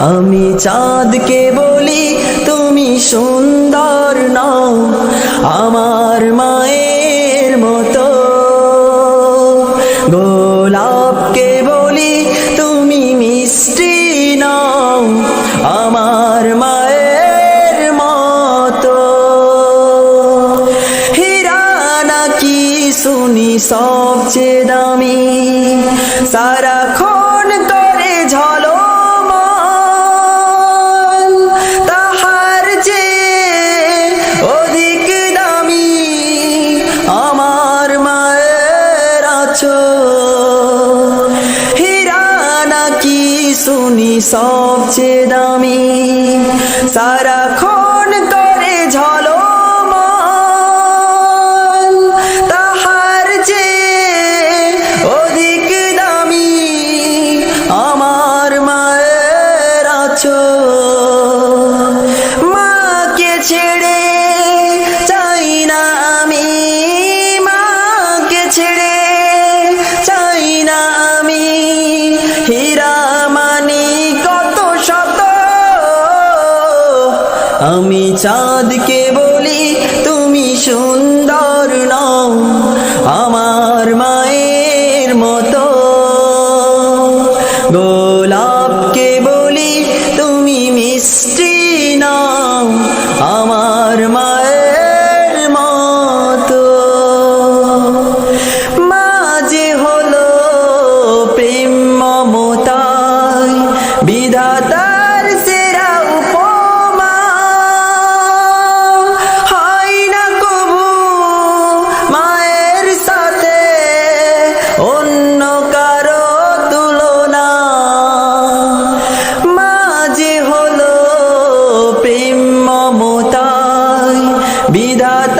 আমি চাঁদকে বলি তুমি সুন্দর নাও। আমার মায়ের হীরা মানি কত শত? আমি চাঁদকে বলি তুমি সুন্দর নও আমার মায়ের মতো। গোলাপকে tidak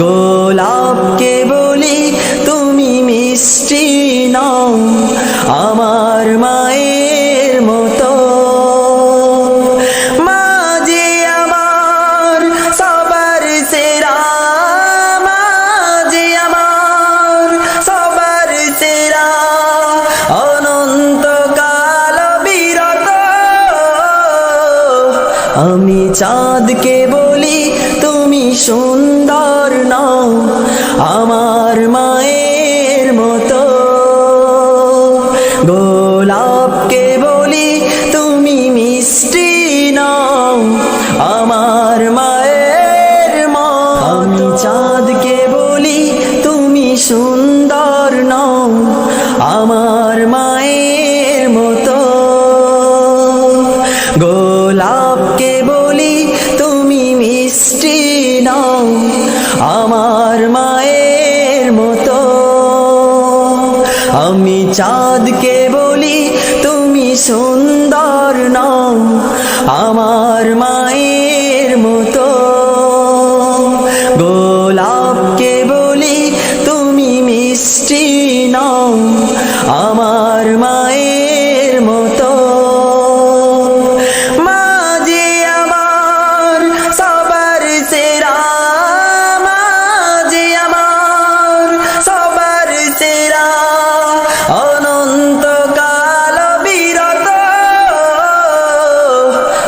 গোলাপকে বলি তুমি মিষ্টি নও, আমার মায়ের মতো। মাঝে আমার সবার সেরা, মাঝে আমার সবার সেরা, অনন্তকাল বিরত। আমি চাঁদকে বলি তুমি সুন্দর। নও আমার মায়ের আমি চাঁদকে বলি তুমি সুন্দর নও। আমার মা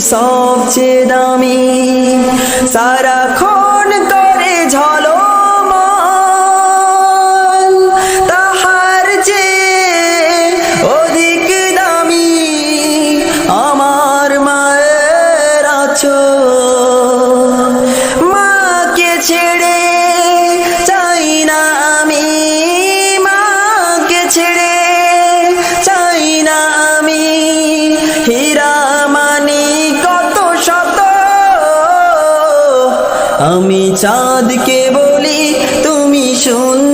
সবচেয়ে দামি। সারা আমি চাঁদকে বলি তুমি শুন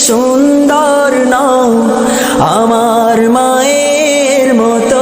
সুন্দর নাম আমার মায়ের মতো